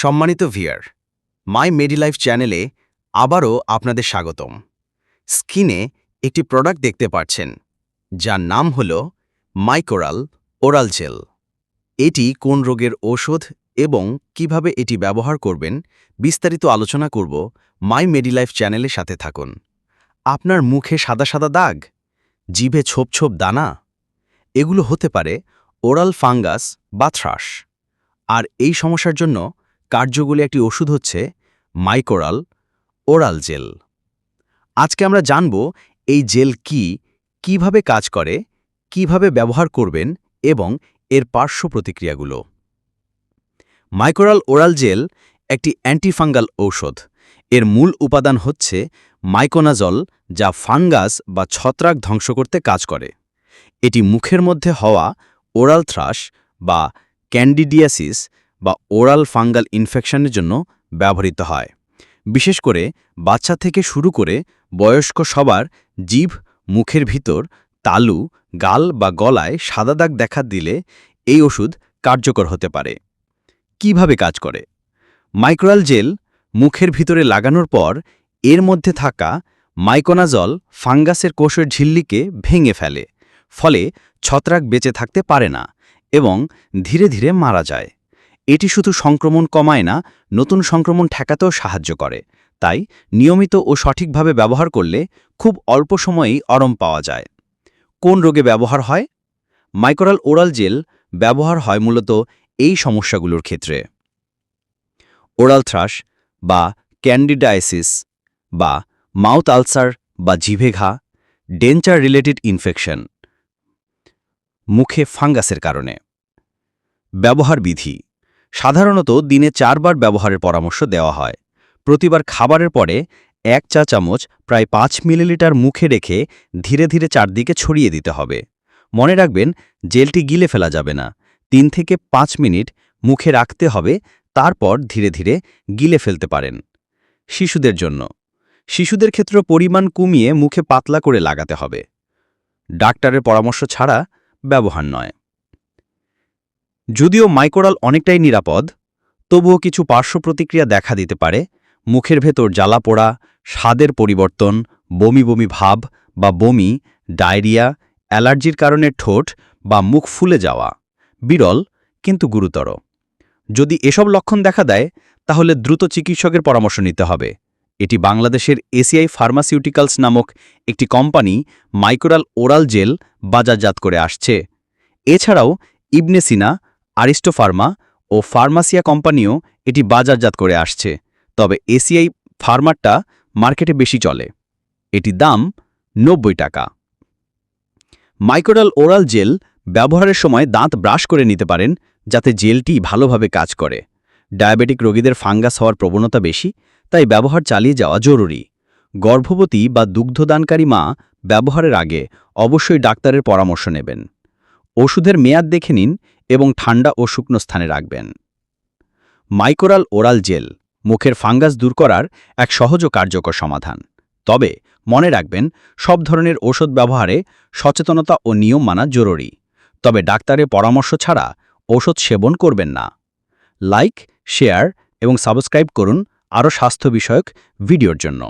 সম্মানিত ভিয়ার মাই মেডিলাইফ চ্যানেলে আবারও আপনাদের স্বাগতম। স্কিনে একটি প্রোডাক্ট দেখতে পাচ্ছেন, যার নাম হল মাইকোরাল ওরাল জেল। এটি কোন রোগের ঔষধ এবং কীভাবে এটি ব্যবহার করবেন বিস্তারিত আলোচনা করব মাই মেডিলাইফ চ্যানেলের সাথে থাকুন। আপনার মুখে সাদা সাদা দাগ? জিভে ছোপ ছোপ দানা? এগুলো হতে পারে ওরাল ফাঙ্গাস বা থ্রাস। আর এই সমস্যার জন্য কার্যগুলি একটি ওষুধ হচ্ছে মাইকোরাল ওরাল জেল। আজকে আমরা জানব এই জেল কি, কীভাবে কাজ করে, কীভাবে ব্যবহার করবেন এবং এর পার্শ্ব প্রতিক্রিয়াগুলো। মাইকোরাল ওরাল জেল একটি অ্যান্টিফাঙ্গাল ঔষধ। এর মূল উপাদান হচ্ছে মাইকোনাজল, যা ফাঙ্গাস বা ছত্রাক ধ্বংস করতে কাজ করে। এটি মুখের মধ্যে হওয়া ওরাল থ্রাশ বা ক্যান্ডিডিয়াসিস বা ওরাল ফাঙ্গাল ইনফেকশনের জন্য ব্যবহৃত হয়। বিশেষ করে বাচ্চা থেকে শুরু করে বয়স্ক সবার জিভ, মুখের ভিতর, তালু, গাল বা গলায় সাদা দাগ দেখা দিলে এই ওষুধ কার্যকর হতে পারে। কীভাবে কাজ করে? মাইক্রোয়াল জেল মুখের ভিতরে লাগানোর পর এর মধ্যে থাকা মাইকোনাজল ফাঙ্গাসের কোষের ঝিল্লিকে ভেঙে ফেলে, ফলে ছত্রাক বেঁচে থাকতে পারে না এবং ধীরে ধীরে মারা যায়। এটি শুধু সংক্রমণ কমায় না, নতুন সংক্রমণ ঠেকাতেও সাহায্য করে। তাই, নিয়মিত ও সঠিকভাবে ব্যবহার করলে খুব অল্প সময়েই অরম পাওয়া যায়। কোন রোগে ব্যবহার হয়? মাইক্রোরাল ওরাল জেল ব্যবহার হয় মূলত এই সমস্যাগুলোর ক্ষেত্রে। ওরাল থ্রাশ বা ক্যান্ডিডায়াসিস বা মাউথ আলসার বা জিভে ঘা ডেঞ্চার রিলেটেড ইনফেকশন, মুখে ফাঙ্গাসের কারণে। ব্যবহার বিধি সাধারণত দিনে চারবার ব্যবহারের পরামর্শ দেওয়া হয়। প্রতিবার খাবারের পরে এক চা চামচ প্রায় পাঁচ মিলিলিটার মুখে রেখে ধীরে ধীরে চারদিকে ছড়িয়ে দিতে হবে। মনে রাখবেন, জেলটি গিলে ফেলা যাবে না। তিন থেকে পাঁচ মিনিট মুখে রাখতে হবে, তারপর ধীরে ধীরে গিলে ফেলতে পারেন। শিশুদের জন্য। শিশুদের ক্ষেত্রে পরিমাণ কমিয়ে মুখে পাতলা করে লাগাতে হবে। ডাক্তারের পরামর্শ ছাড়া ব্যবহার নয়। যদিও মাইকোরাল অনেকটাই নিরাপদ, তবুও কিছু পার্শ্ব প্রতিক্রিয়া দেখা দিতে পারে, মুখের ভেতর জ্বালা পোড়া, স্বাদের পরিবর্তন, বমি বমি ভাব বা বমি, ডায়রিয়া, অ্যালার্জির কারণে ঠোঁট বা মুখ ফুলে যাওয়া, বিরল কিন্তু গুরুতর। যদি এসব লক্ষণ দেখা দেয়, তাহলে দ্রুত চিকিৎসকের পরামর্শ নিতে হবে। এটি বাংলাদেশের এসিআই ফার্মাসিউটিক্যালস নামক একটি কোম্পানি মাইক্রোরাল ওরাল জেল বাজারজাত করে আসছে। এছাড়াও ইবনে সিনা আরিস্টো ফার্মা ও ফার্মাসিয়া কোম্পানিও এটি বাজারজাত করে আসছে, তবে এসিআই ফার্মারটা মার্কেটে বেশি চলে। এটি দাম নব্বই টাকা। মাইক্রোরাল ওরাল জেল ব্যবহারের সময় দাঁত ব্রাশ করে নিতে পারেন, যাতে জেলটি ভালোভাবে কাজ করে। ডায়াবেটিক রোগীদের ফাঙ্গাস হওয়ার প্রবণতা বেশি, তাই ব্যবহার চালিয়ে যাওয়া জরুরি। গর্ভবতী বা দুগ্ধদানকারী মা ব্যবহারের আগে অবশ্যই ডাক্তারের পরামর্শ নেবেন। ওষুধের মেয়াদ দেখে নিন এবং ঠান্ডা ও শুকনো স্থানে রাখবেন। মাইকোরাল ওরাল জেল মুখের ফাঙ্গাস দূর করার এক সহজ ও কার্যকর সমাধান। তবে মনে রাখবেন, সব ধরনের ওষুধ ব্যবহারে সচেতনতা ও নিয়ম মানা জরুরি। তবে ডাক্তারের পরামর্শ ছাড়া ওষুধ সেবন করবেন না। লাইক, শেয়ার এবং সাবস্ক্রাইব করুন আরও স্বাস্থ্য বিষয়ক ভিডিওর জন্য।